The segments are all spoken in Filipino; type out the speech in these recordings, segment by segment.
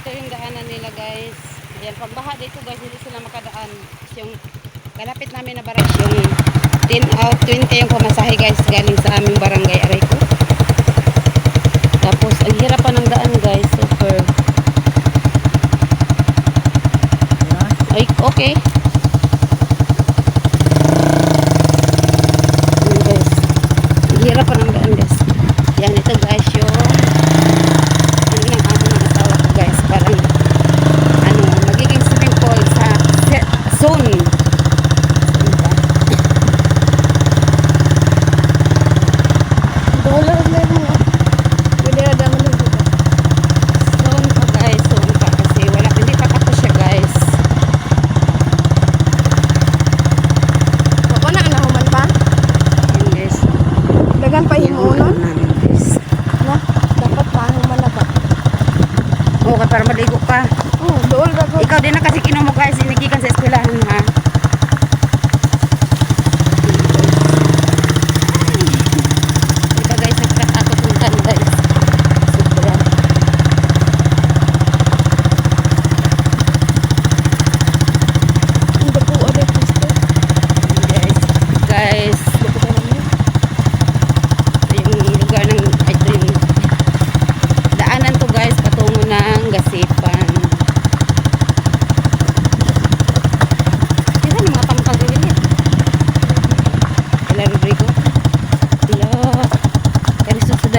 ito yung daanan nila guys. Ayan pambaha dito guys. Hindi sila makadaan. Yung kalapit namin na barangay yung 10 out 20 yung pamasahe guys galing sa aming barangay aray ko. Tapos ang hirap pa ng daan guys. Super. Ay okay.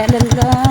Talaga.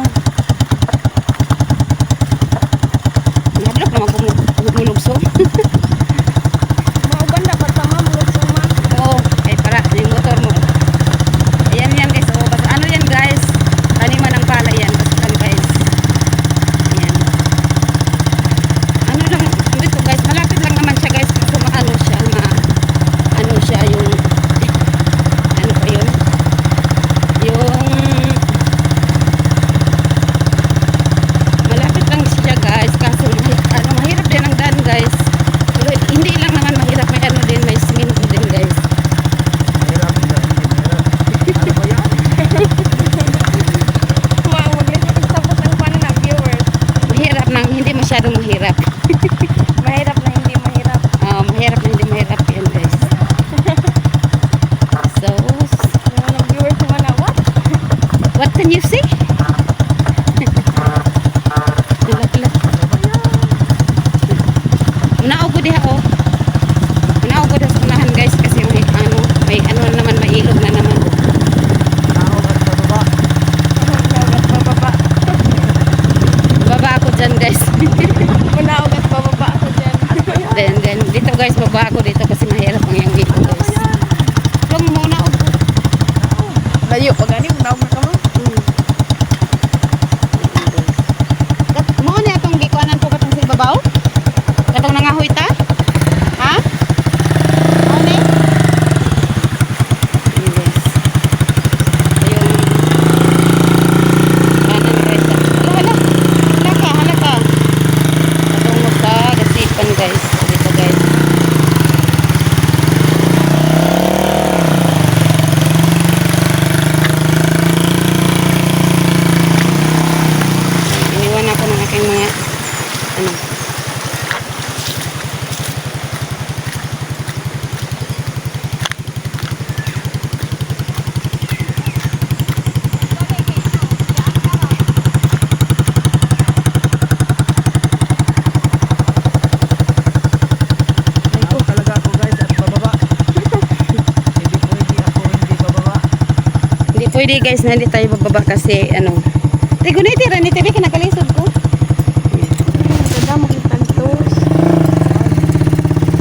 hindi masyadong mahirap. natin. Dito guys, baba ako dito kasi mahirap ang yung dito guys. Lang muna. Layo, pag-aning daw today guys na tayo bababa kasi ano. Riguniti, ah, raniti, bika nakalisod ko.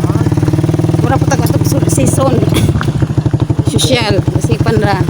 Ah. Mura po tag-atop season. Social, masipan ra.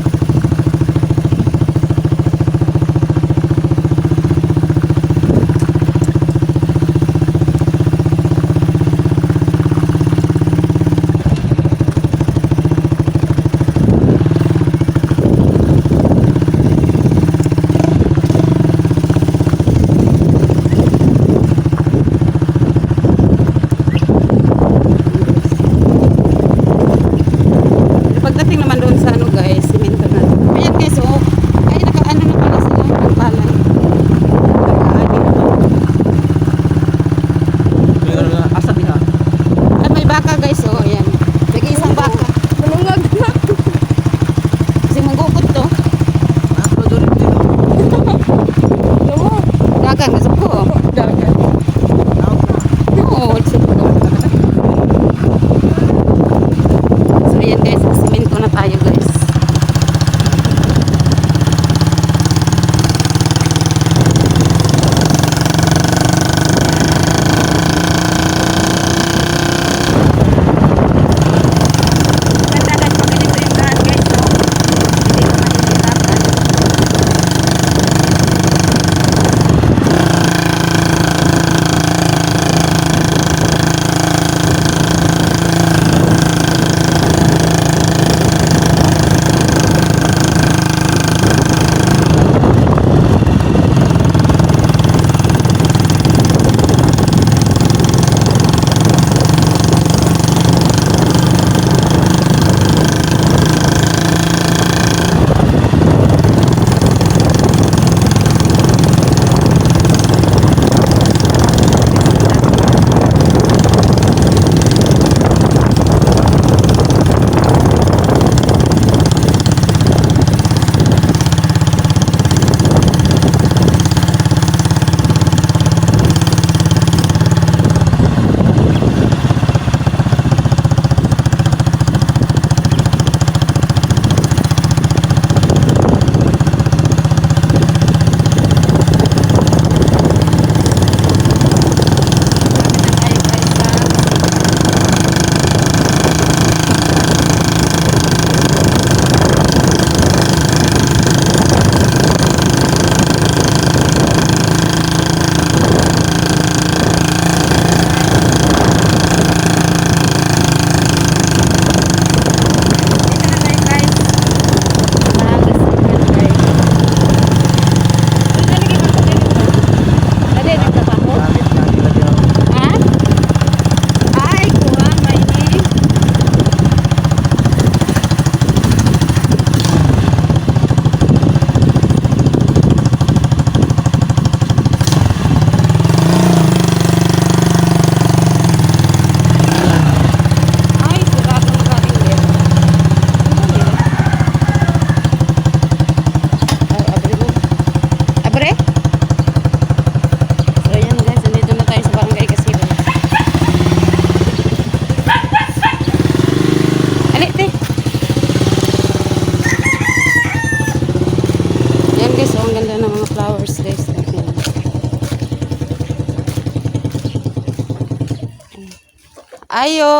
Ayo!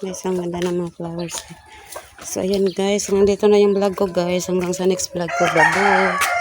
Guys, ang ganda ng mga flowers. So, ayan guys. Nandito na yung vlog ko guys. Hanggang sa next vlog ko. Bye